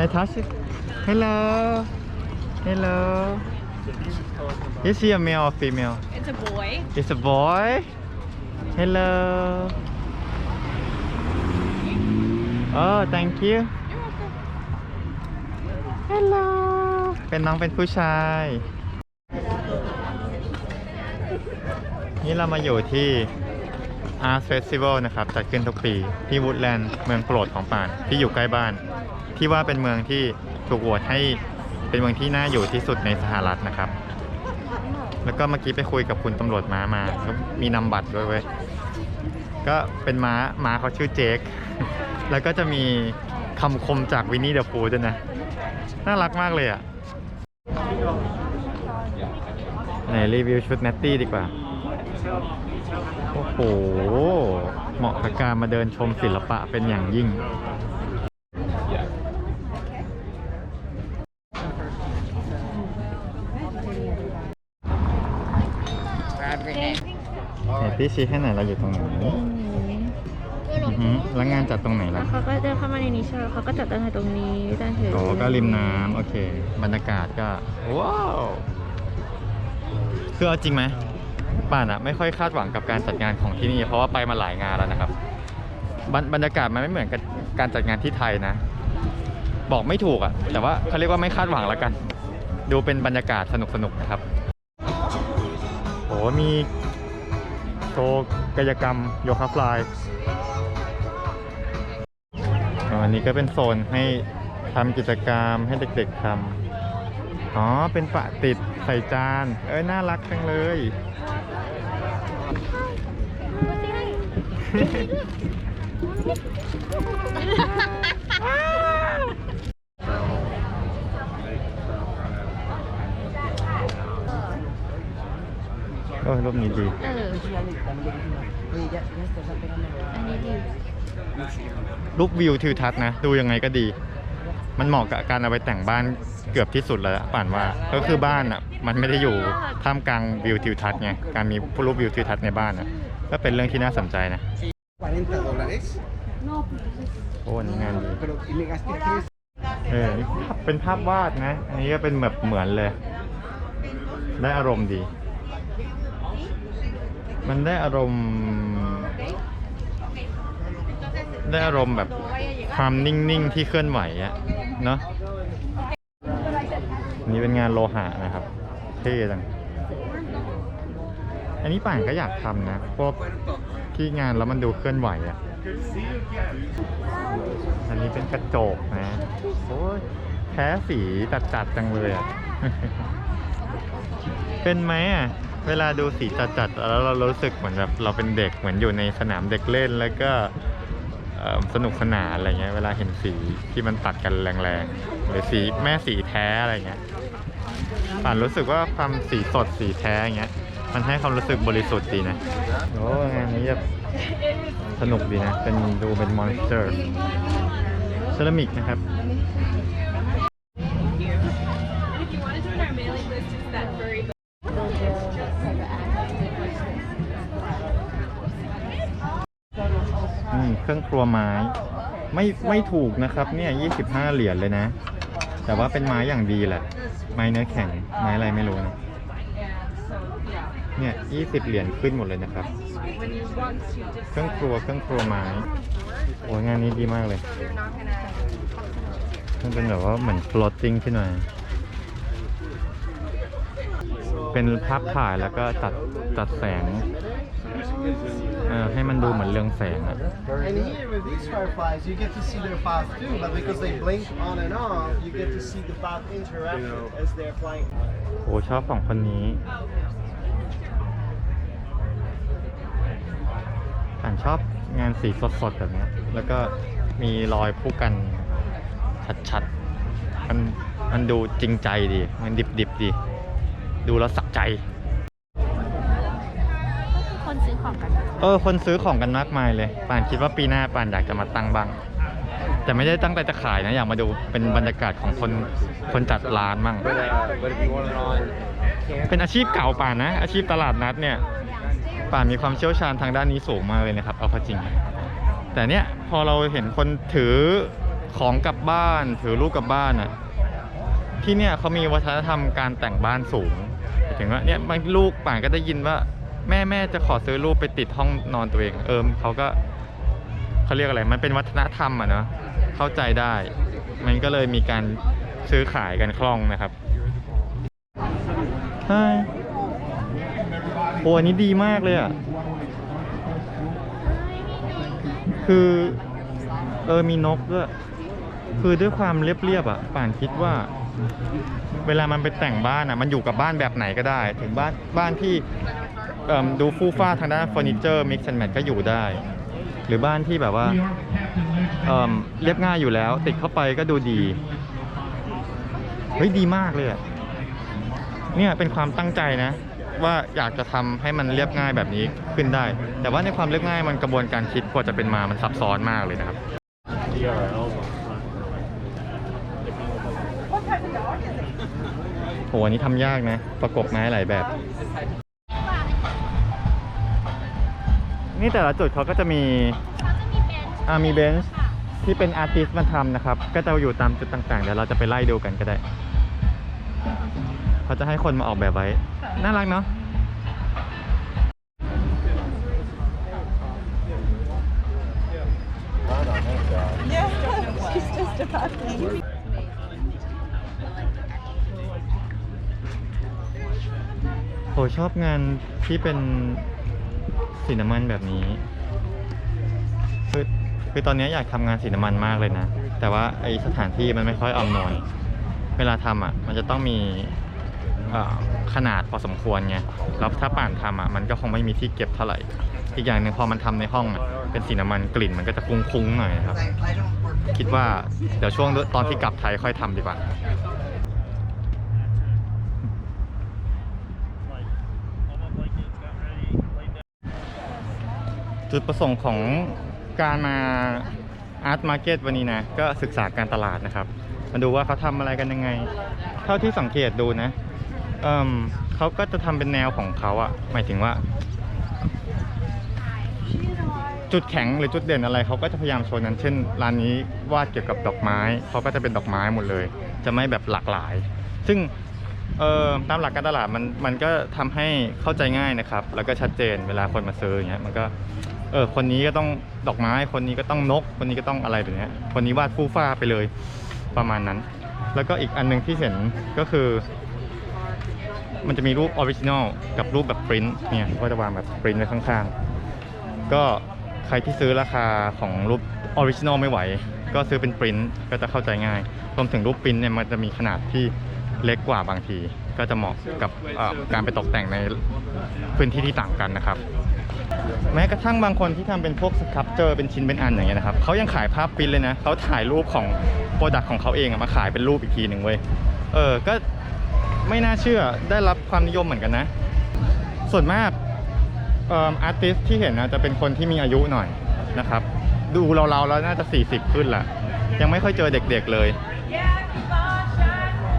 I touch it Hello Hello Is he a male or female It's a boy. It's a boy Hello Oh thank you Hello เป็นน้องเป็นผู้ชาย นี่เรามาอยู่ที่ Art Festival นะครับ จัดขึ้นทุกปี ที่วูดแลนด์เมืองโปรดของป่าน ที่อยู่ใกล้บ้าน ที่ว่าเป็นเมืองที่ถูกโหวตให้เป็นเมืองที่น่าอยู่ที่สุดในสหรัฐนะครับ แล้วก็เมื่อกี้ไปคุยกับคุณตำรวจม้ามาก็มีนำบัตรด้วยเว้ยก็เป็นม้าม้าเขาชื่อเจคแล้วก็จะมีคำคมจากวินนี่เดอะพูด้วยนะ น่ารักมากเลยอะไหนรีวิวชุดเนตตี้ดีกว่า โอ้โห เหมาะกับการมาเดินชมศิลปะเป็นอย่างยิ่ง ไหนพี่ชี้ให้หน่อยเราอยู่ตรงไหนอือหือแล้วงานจัดตรงไหนแล้ล่ะ วเขาก็เดินเข้ามาในนี้ใช่ไหมเขาก็จัดตั้งแต่ตรงนี้ตั้งแต่โอ้ก็ริมน้ำโอเค บรรยากาศก็ ว้าว คือเอาจริงไหมป่านอะไม่ค่อยคาดหวังกับการจัดงานของที่นี่ เพราะว่าไปมาหลายงานแล้วนะครับบรรบรรยากาศมันไม่เหมือนกับการจัดงานที่ไทยนะ บอกไม่ถูกอะแต่ว่าเขาเรียกว่าไม่คาดหวังแล้วกัน ดูเป็นบรรยากาศสนุกๆนะครับโอ้ มีโชว์กายกรรมโยคะฟลายอันนี้ก็เป็นโซนให้ทำกิจกรรมให้เด็กๆทำอ๋อ เป็นปะติดใส่จาน เอ้ย น่ารักจังเลยโอ้ยรูปนี้ดี เออ อันนี้ดีรูปวิวทิวทัศน์นะ ดูยังไงก็ดี มันเหมาะกับการเอาไปแต่งบ้านเกือบที่สุดแล้วอะป่านว่า ก็คือบ้านอะ มันไม่ได้อยู่ท่ามกลางวิวทิวทัศน์ไง การมีรูปวิวทิวทัศน์ในบ้านอะ ก็เป็นเรื่องที่น่าสนใจนะ 40 dólares. โอ้อันนี้งานดี Pero y me gasté tres เออนี่ภาพเป็นภาพวาดนะ อันนี้ก็เป็นแบบเหมือนเลย ได้อารมณ์ดี มันได้อารมณ์ได้อารมณ์แบบความนิ่งๆที่เคลื่อนไหวอะเนาะนนี้เป็นงานโลหะนะครับ เท่จัง อันนี้ป่านก็อยากทำนะ พวกที่งานแล้วมันดูเคลื่อนไหวอะอันนี้เป็นกระจกนะโอ้ยแพ้สีจัดๆจังเลยอะเป็นไหมอะ เวลาดูสีจัดๆแล้วเรารู้สึกเหมือนแบบเราเป็นเด็กเหมือนอยู่ในสนามเด็กเล่นแล้วก็สนุกสนานอะไรเงี้ยเวลาเห็นสีที่มันตัดกันแรงๆหรือสีแม่สีแท้อะไรเงี้ยป่านรู้สึกว่าความสีสดสีแท้เงี้ยมันให้ความรู้สึกบริสุทธิ์ดีนะโอ้งานนี้แบบสนุกดีนะ เป็นดูเป็นมอนสเตอร์เซรามิกนะครับ รื่องครัวไม้ ไม่ไม่ถูกนะครับเนี่ย25เหรียญเลยนะ แต่ว่าเป็นไม้อย่างดีแหละ ไม้เนื้อแข็งไม้อะไรไม่รู้นะเนี่ย20เหรียญขึ้นหมดเลยนะครับ เครื่องครัวเครื่องครัวไม้โอ้ยงานนี้ดีมากเลยมันเป็นแบบว่าเหมือน floating ขึ้นมาเป็นภาพถ่ายแล้วก็ตัดตัดแสง เออให้มันดูเหมือนเรืองแสงอะ And here with these fireflies, you get to see their path too, but because they blink on and off, you get to see the path interact as they're flying. โอ้ชอบสองคนนี้อ่านชอบงานสีสดๆแบบเนี้ยแล้วก็มีรอยผู้กันชัดๆ มันมันดูจริงใจดี มันดิบๆดี ดูแล้วสักใจคนซื้อ ของกันเออคนซื้อของกันมากมายเลยป่านคิดว่าปีหน้าป่านอยากจะมาตั้งบ้าง แต่ไม่ได้ตั้งใจจะขายนะอยากมาดูเป็นบรรยากาศของคนคนจัดร้านมั่ง But, uh, but if you want it on camera, เป็นอาชีพเก่าป่านนะ อาชีพตลาดนัดเนี่ย ป่านมีความเชี่ยวชาญทางด้านนี้สูงมากเลยนะครับ เอาเข้าจริง แต่เนี่ยพอเราเห็นคนถือของกลับบ้าน ถือลูกกลับบ้านอะที่เนี่ยเขามีวัฒนธรรมการแต่งบ้านสูงหมายถึงว่าเนี่ยบางลูกป่านก็ได้ยินว่า แม่แม่จะขอซื้อรูปไปติดห้องนอนตัวเอง เอิมเขาก็เขาเรียกอะไรมันเป็นวัฒนธรรมอะเนาะเข้าใจได้ มันก็เลยมีการซื้อขายกันคล่องนะครับใช่โอ้อันนี้ดีมากเลยอะคือเออมีนกด้วยคือด้วยความเรียบๆอะป่านคิดว่า เวลามันไปแต่งบ้านอะ มันอยู่กับบ้านแบบไหนก็ได้ ถึงบ้านบ้านที่ ดูฟูฟ้าทางด้านเฟอร์นิเจอร์มิกซ์แอนด์แมทก็อยู่ได้ หรือบ้านที่แบบว่าเเรียบง่ายอยู่แล้ว ติดเข้าไปก็ดูดี เฮ้ยดีมากเลยอะเนี่ยเป็นความตั้งใจนะ ว่าอยากจะทำให้มันเรียบง่ายแบบนี้ขึ้นได้ แต่ว่าในความเรียบง่ายมันกระบวนการคิดกว่าจะเป็นมามันซับซ้อนมากเลยนะครับ โหอันนี้ทำยากนะ ประกบไม้หลายแบบ นี่แต่ละจุดเขาก็จะมีเขาจะมีเบนช์อ่ามีเบนช์ค่ะที่เป็นอาร์ติสต์มาทำนะครับ ก็จะอยู่ตามจุดต่างๆ เดี๋ยวเราจะไปไล่ดูกันก็ได้ เขาจะให้คนมาออกแบบไว้ น่ารักเนาะโหชอบงานที่เป็น สีน้ำมันแบบนี้คือคือตอนนี้อยากทำงานสีน้ำมันมากเลยนะ แต่ว่าไอสถานที่มันไม่ค่อยอำนวย เวลาทำอะ มันจะต้องมีขนาดพอสมควรไงแล้วถ้าป่านทำอะมันก็คงไม่มีที่เก็บเท่าไหร่ อีกอย่างหนึ่งพอมันทำในห้องอะเป็นสีน้ำมันกลิ่นมันก็จะคุ้งๆหน่อยครับ คิดว่าเดี๋ยวช่วงตอนที่กลับไทยค่อยทำดีกว่า จุดประสงค์ของการมาอาร์ตมาร์เก็ตวันนี้นะ ก็ศึกษาการตลาดนะครับ มาดูว่าเขาทำอะไรกันยังไง เท่าที่สังเกตดูนะ เอิ่มเขาก็จะทำเป็นแนวของเขาอะหมายถึงว่า จุดแข็งหรือจุดเด่นอะไรเขาก็จะพยายามโชว์นั้น เช่นร้านนี้วาดเกี่ยวกับดอกไม้เขาก็จะเป็นดอกไม้หมดเลย จะไม่แบบหลากหลาย ซึ่งเอ่อตามหลักการตลาดมันมันก็ทำให้เข้าใจง่ายนะครับ แล้วก็ชัดเจนเวลาคนมาซื้ออย่างเงี้ยมันก็ เออคนนี้ก็ต้องดอกไม้ คนนี้ก็ต้องนก คนนี้ก็ต้องอะไรแบบเนี้ยคนนี้วาดฟูฟ้าไปเลยประมาณนั้น แล้วก็อีกอันหนึงที่เห็นก็คือ มันจะมีรูปออริจินอลกับรูปแบบปริ้นเนี่ยก็จะวางแบบปริ้นไว้ข้างๆ ก็ใครที่ซื้อราคาของรูปออริจินอลไม่ไหว ก็ซื้อเป็นปริ้นก็จะเข้าใจง่ายรวมถึงรูปปริ้นเนี่ยมันจะมีขนาดที่เล็กกว่าบางที ก็จะเหมาะกับการไปตกแต่งในพื้นที่ที่ต่างกันนะครับ แม้กระทั่งบางคนที่ทำเป็นพวกสครับเจอเป็นชิ้นเป็นอันอย่างเงี้ยนะครับเขายังขายภาพปิ้นเลยนะเขาถ่ายรูปของโปรดักต์ของเขาเองมาขายเป็นรูปอีกทีหนึ่งเว้ยเออก็ไม่น่าเชื่อได้รับความนิยมเหมือนกันนะ ส่วนมากเอ่ออาร์ติสที่เห็นนะจะเป็นคนที่มีอายุหน่อยนะครับ ดูเราๆแล้วน่าจะ 40 ขึ้นแหละยังไม่ค่อยเจอเด็กๆเลย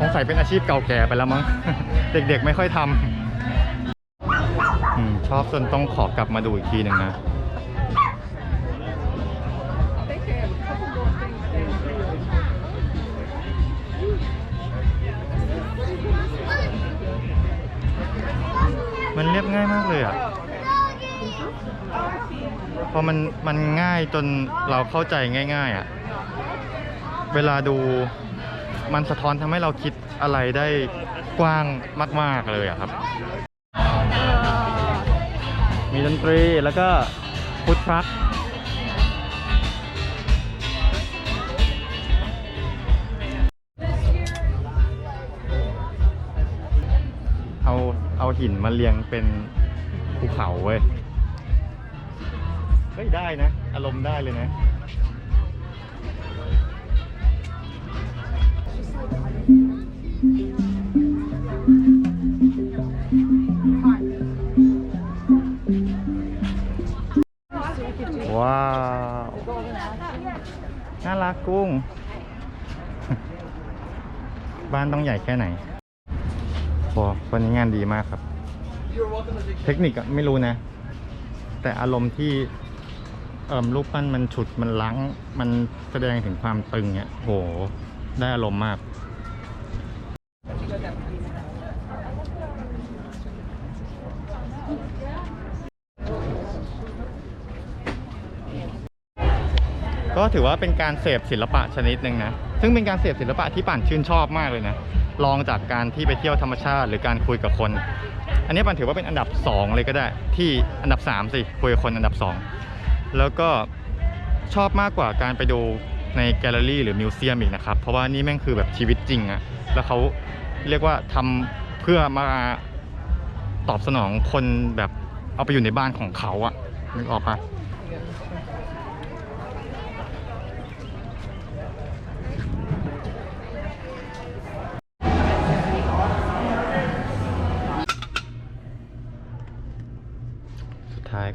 สงสัยเป็นอาชีพเก่าแก่ไปแล้วมั้ง เด็กๆไม่ค่อยทำ ชอบจนต้องขอกลับมาดูอีกทีหนึ่งนะมันเรียบง่ายมากเลยอะพอมันมันง่ายจนเราเข้าใจง่าย ๆอะ เวลาดูมันสะท้อนทำให้เราคิดอะไรได้กว้างมาก ๆ เลยอะครับ มีดนตรีแล้วก็ฟุตพักเอาเอาหินมาเรียงเป็นภูเขาเว้ย เฮ้ยได้นะ อารมณ์ได้เลยนะ กุ้ง บ้านต้องใหญ่แค่ไหนโอ้วันนี้งานดีมากครับ เทคนิคไม่รู้นะ แต่อารมณ์ที่เอ่มรูปปั้นมันฉุดมันลังมันแสดงถึงความตึงเนี่ยโห ได้อารมณ์มาก ถือว่าเป็นการเสพศิลปะชนิดหนึ่งนะ ซึ่งเป็นการเสพศิลปะที่ป่านชื่นชอบมากเลยนะ ลองจากการที่ไปเที่ยวธรรมชาติหรือการคุยกับคน อันนี้ป่านถือว่าเป็นอันดับ 2 เลยก็ได้ ที่อันดับ 3 สิคุยกับคนอันดับ 2 แล้วก็ชอบมากกว่าการไปดูในแกลเลอรี่หรือมิวเซียมอีกนะครับ เพราะว่านี่แม่งคือแบบชีวิตจริงอะแล้วเขาเรียกว่าทำเพื่อมาตอบสนองคนแบบเอาไปอยู่ในบ้านของเขาอะนึกออกปะ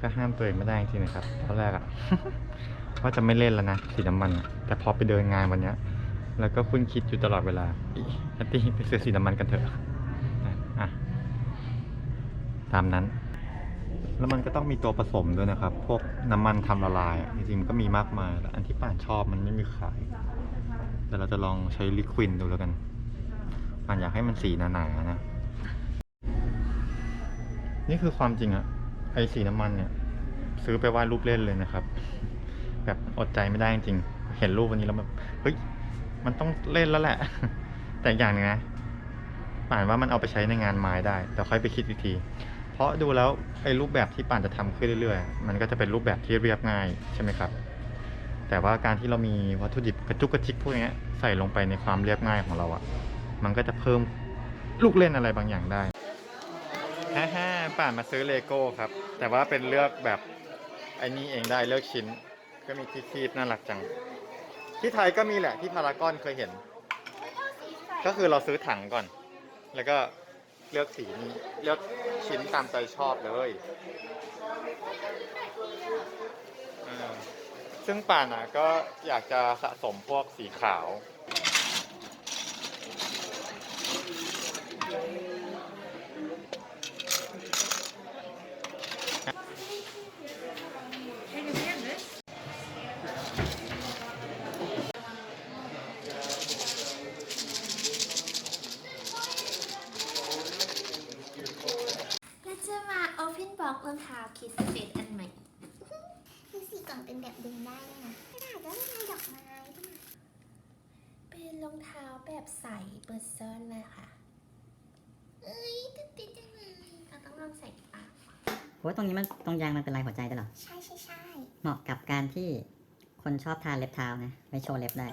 ก็ห้ามตัวเองไม่ได้จริงนะครับตอนแรกอะว่าจะไม่เล่นแล้วนะสีน้ำมัน แต่พอไปเดินงานวันเนี้ยแล้วก็คุ้นคิดอยู่ตลอดเวลาอีแฮตตี้ไปซื้อสีน้ำมันกันเถอะนะอะตามนั้น แล้วมันก็ต้องมีตัวผสมด้วยนะครับ พวกน้ำมันทำละลายจริงๆมันก็มีมากมายแล้วอันที่ป่านชอบมันไม่มีขาย แต่เราจะลองใช้ลิควินดูแล้วกันป่านอยากให้มันสีหนาๆนะนี่คือความจริงอะ ไอสีน้ำมันเนี่ย ซื้อไปวาดรูปเล่นเลยนะครับ แบบอดใจไม่ได้จริงเห็นรูปวันนี้แล้วแบบเฮ้ยมันต้องเล่นแล้วแหละ แต่อีกอย่างหนึงนะป่านว่ามันเอาไปใช้ในงานไม้ได้ แต่ค่อยไปคิดอีกที เพราะดูแล้วไอ้รูปแบบที่ป่านจะทำขึ้นเรื่อยๆ มันก็จะเป็นรูปแบบที่เรียบง่ายใช่ไหมครับ แต่ว่าการที่เรามีวัตถุดิบกระจุกกระจิกพวกนี้ใส่ลงไปในความเรียบง่ายของเราอะมันก็จะเพิ่มลูกเล่นอะไรบางอย่างได้ ฮ่าฮ่าป่านมาซื้อเลโก้ครับ แต่ว่าเป็นเลือกแบบไอ้นี่เองได้เลือกชิ้น ก็มีที่คีบน่ารักจัง ที่ไทยก็มีแหละที่พารากอนเคยเห็น ก็คือเราซื้อถังก่อน แล้วก็เลือกสีนี้เลือกชิ้นตามใจชอบเลยซึ่งป่านอะก็อยากจะสะสมพวกสีขาว รองเท้าแบบใส่เบอร์เซอร์เลยค่ะ เอ้ยตื่นเต้นจังเลยเราต้องลองใส่ปากโอ้ยตรงนี้มันตรงยางมันเป็นลายหัวใจด้วยเหรอ ใช่ใช่ใช่เหมาะกับการที่คนชอบทาเล็บเท้านะไว้โชว์เล็บได้